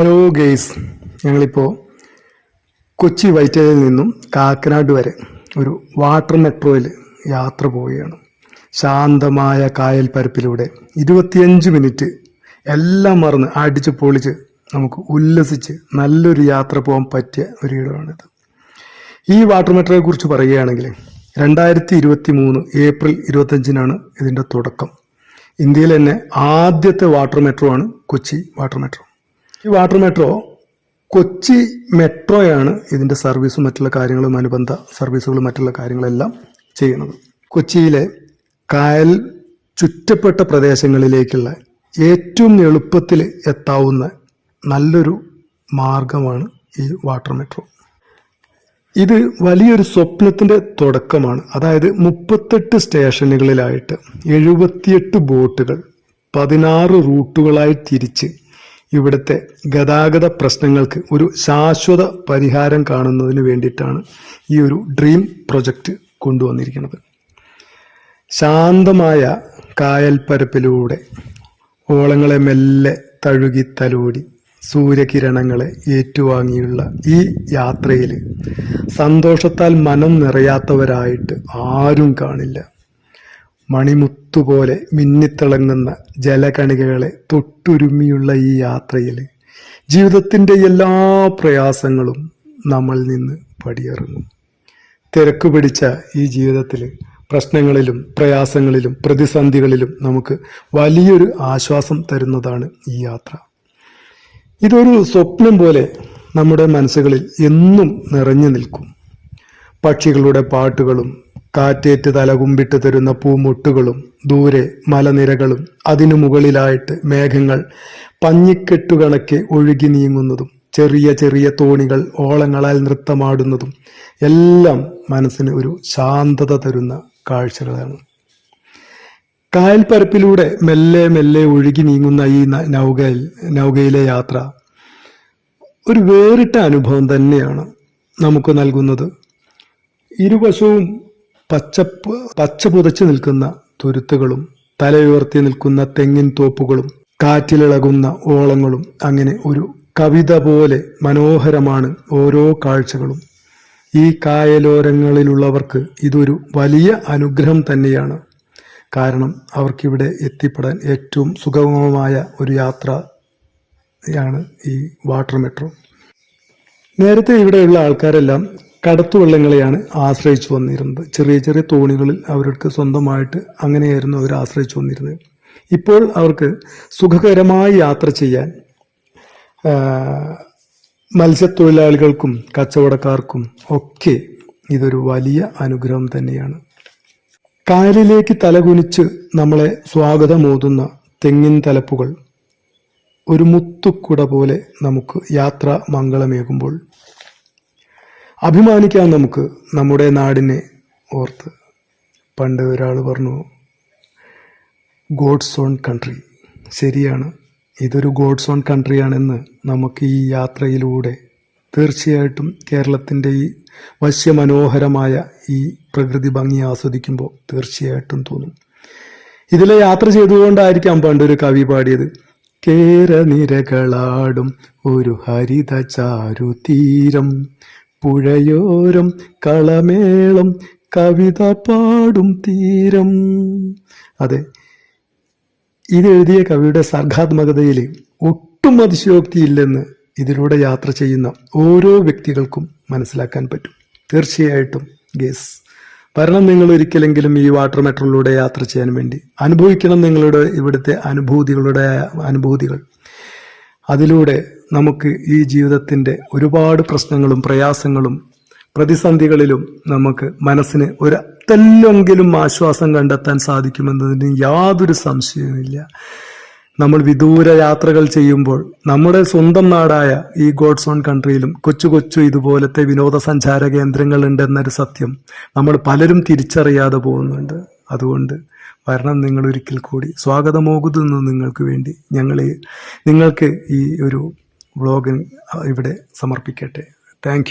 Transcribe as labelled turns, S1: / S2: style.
S1: Hello guys ഞങ്ങളിപ്പോൾ കൊച്ചി വൈറ്റയിൽ നിന്നും കാക്കനാട് വരെ ഒരു വാട്ടർ മെട്രോയിൽ യാത്ര പോവുകയാണ്. ശാന്തമായ കായൽ പരപ്പിലൂടെ ഇരുപത്തിയഞ്ച് മിനിറ്റ് എല്ലാം മറന്ന് അടിച്ച് പൊളിച്ച് നമുക്ക് ഉല്ലസിച്ച് നല്ലൊരു യാത്ര പോകാൻ പറ്റിയ ഒരു ഇടമാണിത്. ഈ വാട്ടർ മെട്രോയെ കുറിച്ച് പറയുകയാണെങ്കിൽ രണ്ടായിരത്തി ഇരുപത്തി മൂന്ന് ഏപ്രിൽ ഇരുപത്തഞ്ചിനാണ് ഇതിന്റെ തുടക്കം. ഇന്ത്യയിൽ തന്നെ ആദ്യത്തെ വാട്ടർ മെട്രോ ആണ് കൊച്ചി വാട്ടർ മെട്രോ. ഈ വാട്ടർ മെട്രോ കൊച്ചി മെട്രോയാണ് ഇതിന്റെ സർവീസും മറ്റുള്ള കാര്യങ്ങളും അനുബന്ധ സർവീസുകളും മറ്റുള്ള കാര്യങ്ങളെല്ലാം ചെയ്യുന്നത്. കൊച്ചിയിലെ കായൽ ചുറ്റപ്പെട്ട പ്രദേശങ്ങളിലേക്കുള്ള ഏറ്റവും എളുപ്പത്തിൽ എത്താവുന്ന നല്ലൊരു മാർഗമാണ് ഈ വാട്ടർ മെട്രോ. ഇത് വലിയൊരു സ്വപ്നത്തിന്റെ തുടക്കമാണ്. അതായത് മുപ്പത്തെട്ട് സ്റ്റേഷനുകളിലായിട്ട് എഴുപത്തിയെട്ട് ബോട്ടുകൾ പതിനാറ് റൂട്ടുകളായി തിരിച്ച് ഇവിടുത്തെ ഗതാഗത പ്രശ്നങ്ങൾക്ക് ഒരു ശാശ്വത പരിഹാരം കാണുന്നതിന് വേണ്ടിയിട്ടാണ് ഈ ഒരു ഡ്രീം പ്രൊജക്റ്റ് കൊണ്ടുവന്നിരിക്കുന്നത്. ശാന്തമായ കായൽപ്പരപ്പിലൂടെ ഓളങ്ങളെ മെല്ലെ തഴുകി തലോടി സൂര്യകിരണങ്ങളെ ഏറ്റുവാങ്ങിയുള്ള ഈ യാത്രയിൽ സന്തോഷത്താൽ മനം നിറയാത്തവരായിട്ട് ആരും കാണില്ല. മണിമുത്തുപോലെ മിന്നിത്തിളങ്ങുന്ന ജലകണികകളെ തൊട്ടുരുമിയുള്ള ഈ യാത്രയിൽ ജീവിതത്തിന്റെ എല്ലാ പ്രയാസങ്ങളും നമ്മൾ നിന്ന് പടിയിറങ്ങും. തിരക്ക് പിടിച്ച ഈ ജീവിതത്തിൽ പ്രശ്നങ്ങളിലും പ്രയാസങ്ങളിലും പ്രതിസന്ധികളിലും നമുക്ക് വലിയൊരു ആശ്വാസം തരുന്നതാണ് ഈ യാത്ര. ഇതൊരു സ്വപ്നം പോലെ നമ്മുടെ മനസ്സുകളിൽ എന്നും നിറഞ്ഞു നിൽക്കും. പക്ഷികളുടെ പാട്ടുകളും കാറ്റേറ്റ് തലകുമ്പിട്ട് തരുന്ന പൂമൊട്ടുകളും ദൂരെ മലനിരകളും അതിനു മുകളിലായിട്ട് മേഘങ്ങൾ പഞ്ഞിക്കെട്ടുകണക്കെ ഒഴുകി നീങ്ങുന്നതും ചെറിയ ചെറിയ തോണികൾ ഓളങ്ങളാൽ നൃത്തമാടുന്നതും എല്ലാം മനസ്സിന് ഒരു ശാന്തത തരുന്ന കാഴ്ചകളാണ്. കായൽപ്പരപ്പിലൂടെ മെല്ലെ മെല്ലെ ഒഴുകി നീങ്ങുന്ന ഈ നൗകയിൽ നൗകയിലെ യാത്ര ഒരു വേറിട്ട അനുഭവം തന്നെയാണ് നമുക്ക് നൽകുന്നത്. ഇരുവശവും പച്ചപ്പ് പച്ച പുതച്ചു നിൽക്കുന്ന തുരുത്തുകളും തലയുയർത്തി നിൽക്കുന്ന തെങ്ങിൻ തോപ്പുകളും കാറ്റിലിളകുന്ന ഓളങ്ങളും അങ്ങനെ ഒരു കവിത പോലെ മനോഹരമാണ് ഓരോ കാഴ്ചകളും. ഈ കായലോരങ്ങളിലുള്ളവർക്ക് ഇതൊരു വലിയ അനുഗ്രഹം തന്നെയാണ്. കാരണം അവർക്കിവിടെ എത്തിപ്പെടാൻ ഏറ്റവും സുഗമമായ ഒരു യാത്രയാണ് ഈ വാട്ടർ മെട്രോ. നേരത്തെ ഇവിടെയുള്ള ആൾക്കാരെല്ലാം കടത്തുവള്ളങ്ങളെയാണ് ആശ്രയിച്ചു വന്നിരുന്നത്. ചെറിയ ചെറിയ തോണികളിൽ അവർക്ക് സ്വന്തമായിട്ട് അങ്ങനെയായിരുന്നു അവർ ആശ്രയിച്ചു വന്നിരുന്നത്. ഇപ്പോൾ അവർക്ക് സുഖകരമായി യാത്ര ചെയ്യാൻ മത്സ്യത്തൊഴിലാളികൾക്കും കച്ചവടക്കാർക്കും ഒക്കെ ഇതൊരു വലിയ അനുഗ്രഹം തന്നെയാണ്. കായലിലേക്ക് തലകുനിച്ച് നമ്മളെ സ്വാഗതമോതുന്ന തെങ്ങിൻ തലപ്പുകൾ ഒരു മുത്തുക്കുട പോലെ നമുക്ക് യാത്ര മംഗളമേകുമ്പോൾ അഭിമാനിക്കാം നമുക്ക് നമ്മുടെ നാടിനെ ഓർത്ത്. പണ്ട് ഒരാൾ പറഞ്ഞു ഗോഡ്സ് ഓൺ കൺട്രി ശരിയാണ്. ഇതൊരു ഗോഡ്സ് ഓൺ കൺട്രിയാണെന്ന് നമുക്ക് ഈ യാത്രയിലൂടെ തീർച്ചയായിട്ടും കേരളത്തിന്റെ ഈ വശ്യമനോഹരമായ ഈ പ്രകൃതി ഭംഗി ആസ്വദിക്കുമ്പോൾ തീർച്ചയായിട്ടും തോന്നും. ഇതിലെ യാത്ര ചെയ്തുകൊണ്ടായിരിക്കാം പണ്ടൊരു കവി പാടിയത് കേരനിരകളാടും ഒരു ഹരിത ചാരുതീരം പുഴയോരം കളമേളം കവിത പാടും തീരം. അതെ ഇതെഴുതിയ കവിയുടെ സർഗാത്മകതയിൽ ഒട്ടും അതിശയോക്തിയില്ലെന്ന് ഇതിലൂടെ യാത്ര ചെയ്യുന്ന ഓരോ വ്യക്തികൾക്കും മനസ്സിലാക്കാൻ പറ്റും. തീർച്ചയായിട്ടും ഗേസ് വരണം നിങ്ങൾ ഒരിക്കലെങ്കിലും ഈ വാട്ടർ മെട്രോയിലൂടെ യാത്ര ചെയ്യാൻ വേണ്ടി അനുഭവിക്കണം നിങ്ങളുടെ ഇവിടുത്തെ അനുഭൂതികളുടെ അനുഭൂതികൾ. അതിലൂടെ നമുക്ക് ഈ ജീവിതത്തിന്റെ ഒരുപാട് പ്രശ്നങ്ങളും പ്രയാസങ്ങളും പ്രതിസന്ധികളിലും നമുക്ക് മനസ്സിന് ഒരു തെല്ലെങ്കിലും ആശ്വാസം കണ്ടെത്താൻ സാധിക്കുമെന്നതിന് യാതൊരു സംശയവുമില്ല. നമ്മൾ വിദൂര യാത്രകൾ ചെയ്യുമ്പോൾ നമ്മുടെ സ്വന്തം നാടായ ഈ ഗോഡ്സ് ഓൺ കൺട്രിയിലും കൊച്ചു കൊച്ചു ഇതുപോലത്തെ വിനോദസഞ്ചാര കേന്ദ്രങ്ങൾ ഉണ്ടെന്നൊരു സത്യം നമ്മൾ പലരും തിരിച്ചറിയാതെ പോകുന്നുണ്ട്. അതുകൊണ്ട് വരണം നിങ്ങൾ ഒരിക്കൽ കൂടി. സ്വാഗതമോകുന്നു നിങ്ങൾക്ക് വേണ്ടി. ഞങ്ങൾ നിങ്ങൾക്ക് ഈ ഒരു വ്ളോഗ് ഇവിടെ സമർപ്പിക്കട്ടെ. താങ്ക്